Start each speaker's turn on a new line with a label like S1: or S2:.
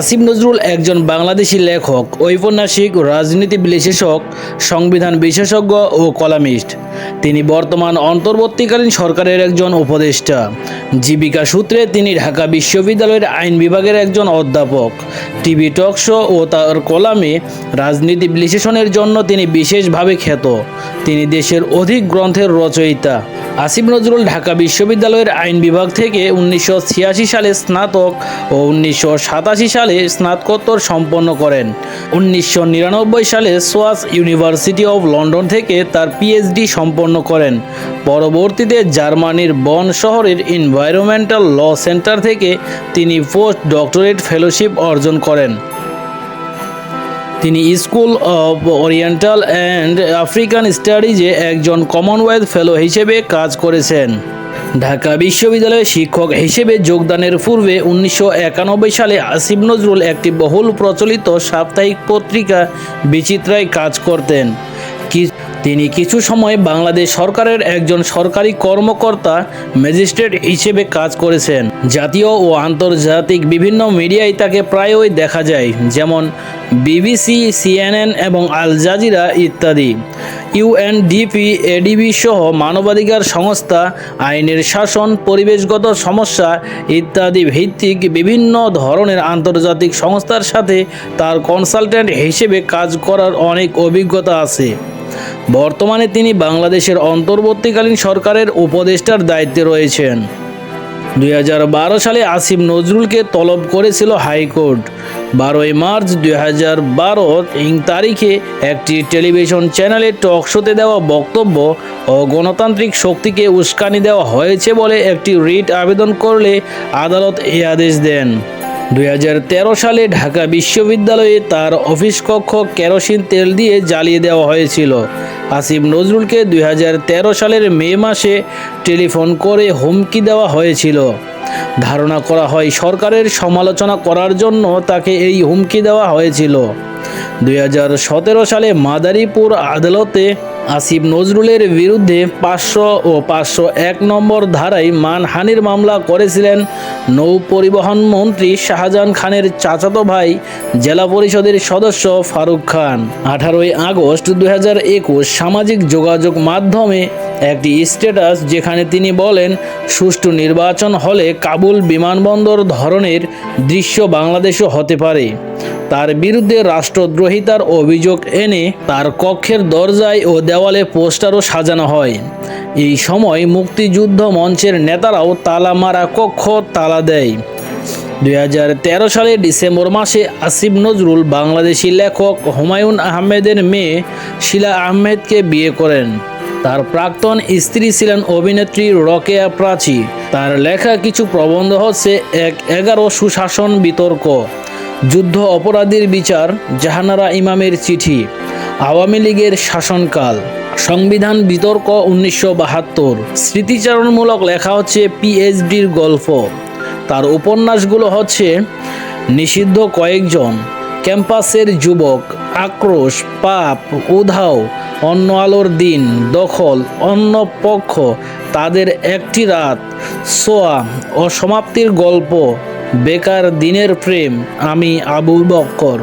S1: আসিফ নজরুল একজন বাংলাদেশি লেখক ঔপন্যাসিক রাজনীতি বিশ্লেষক সংবিধান বিশেষজ্ঞ ও কলামিস্ট তিনি বর্তমান অন্তর্বর্তীকালীন সরকারের একজন উপদেষ্টা জীবিকা সূত্রে তিনি ঢাকা বিশ্ববিদ্যালয়ের আইন বিভাগের একজন অধ্যাপক টিভি টক শো ও তার কলামে রাজনীতি বিশ্লেষণের জন্য তিনি বিশেষভাবে খ্যাত তিনি দেশের অধিক গ্রন্থের রচয়িতা আসিফ নজরুল ঢাকা বিশ্ববিদ্যালয়ের আইন বিভাগ থেকে উনিশশো সালে স্নাতক ও উনিশশো সালে স্নাতকোত্তর সম্পন্ন করেন উনিশশো সালে সোয়াস ইউনিভার্সিটি অব লন্ডন থেকে তার পিএইচডি সম্পন্ন করেন পরবর্তীতে জার্মানির বন শহরের এনভায়রনমেন্টাল ল সেন্টার থেকে তিনি পোস্ট ডক্টরেট ফেলোশিপ অর্জন করেন তিনি School of Oriental and African স্টাডিজে একজন কমনওয়েলথ ফেলো হিসেবে কাজ করেছেন ঢাকা বিশ্ববিদ্যালয়ে শিক্ষক হিসেবে যোগদানের পূর্বে উনিশশো সালে আসিফ নজরুল একটি বহুল প্রচলিত সাপ্তাহিক পত্রিকা বিচিত্রায় কাজ করতেন তিনি কিছু সময় বাংলাদেশ সরকারের একজন সরকারি কর্মকর্তা ম্যাজিস্ট্রেট হিসেবে কাজ করেছেন জাতীয় ও আন্তর্জাতিক বিভিন্ন মিডিয়ায় তাকে প্রায়ই দেখা যায় যেমন বিবিসি সিএনএন এবং আল জাজিরা ইত্যাদি ইউএনডিপি এডিবি সহ মানবাধিকার সংস্থা আইনের শাসন পরিবেশগত সমস্যা ইত্যাদি ভিত্তিক বিভিন্ন ধরনের আন্তর্জাতিক সংস্থার সাথে তার কনসালট্যান্ট হিসেবে কাজ করার অনেক অভিজ্ঞতা আছে বর্তমানে তিনি বাংলাদেশের অন্তর্বর্তীকালীন সরকারের উপদেষ্টার দায়িত্বে রয়েছেন দুই সালে আসিম নজরুলকে তলব করেছিল হাইকোর্ট বারোই মার্চ দুই হাজার ইং তারিখে একটি টেলিভিশন চ্যানেলে টক শোতে দেওয়া বক্তব্য ও গণতান্ত্রিক শক্তিকে উস্কানি দেওয়া হয়েছে বলে একটি রিট আবেদন করলে আদালত এ আদেশ দেন তেরো সালে ঢাকা বিশ্ববিদ্যালয়ে তার অফিস কক্ষ কেরোসিন তেল দিয়ে জ্বালিয়ে দেওয়া হয়েছিল আসিম নজরুলকে দুই সালের মে মাসে টেলিফোন করে হুমকি দেওয়া হয়েছিল ধারণা করা হয় সরকারের সমালোচনা করার জন্য তাকে এই হুমকি দেওয়া হয়েছিল দুই সালে মাদারীপুর আদালতে আসিফ নজরুলের বিরুদ্ধে পাঁচশো ও পাঁচশো এক নম্বর ধারায় মানহানির মামলা করেছিলেন নৌ পরিবহন মন্ত্রী শাহজাহান খানের চাচাতো ভাই জেলা পরিষদের সদস্য ফারুক খান আঠারোই আগস্ট দুই সামাজিক যোগাযোগ মাধ্যমে একটি স্ট্যাটাস যেখানে তিনি বলেন সুষ্ঠু নির্বাচন হলে কাবুল বিমানবন্দর ধরনের দৃশ্য বাংলাদেশও হতে পারে তার বিরুদ্ধে রাষ্ট্রদ্রোহিতার অভিযোগ এনে তার কক্ষের দরজায় ও দেওয়ালে পোস্টারও সাজানো হয় এই সময় মুক্তিযুদ্ধ মঞ্চের নেতারাও তালা মারা কক্ষ তালা দেয় দুই সালে ডিসেম্বর মাসে আসিফ নজরুল বাংলাদেশি লেখক হুমায়ুন আহমেদের মেয়ে শিলা আহমেদকে বিয়ে করেন তার প্রাক্তন স্ত্রী ছিলেন অভিনেত্রী রকেয়া প্রাচী তার লেখা কিছু প্রবন্ধ হচ্ছে এক এগারো সুশাসন বিতর্ক যুদ্ধ অপরাধীর বিচার জাহানারা ইমামের চিঠি আওয়ামী লীগের শাসনকাল সংবিধান বিতর্ক উনিশশো বাহাত্তর স্মৃতিচারণমূলক লেখা হচ্ছে পিএইচডির গল্প তার উপন্যাসগুলো হচ্ছে নিষিদ্ধ কয়েকজন ক্যাম্পাসের যুবক আক্রোশ পাপ উধাও অন্য আলোর দিন দখল অন্য পক্ষ তাদের একটি রাত সোয়া অসমাপ্তির গল্প বেকার দিনের প্রেম আমি আবু বক্কর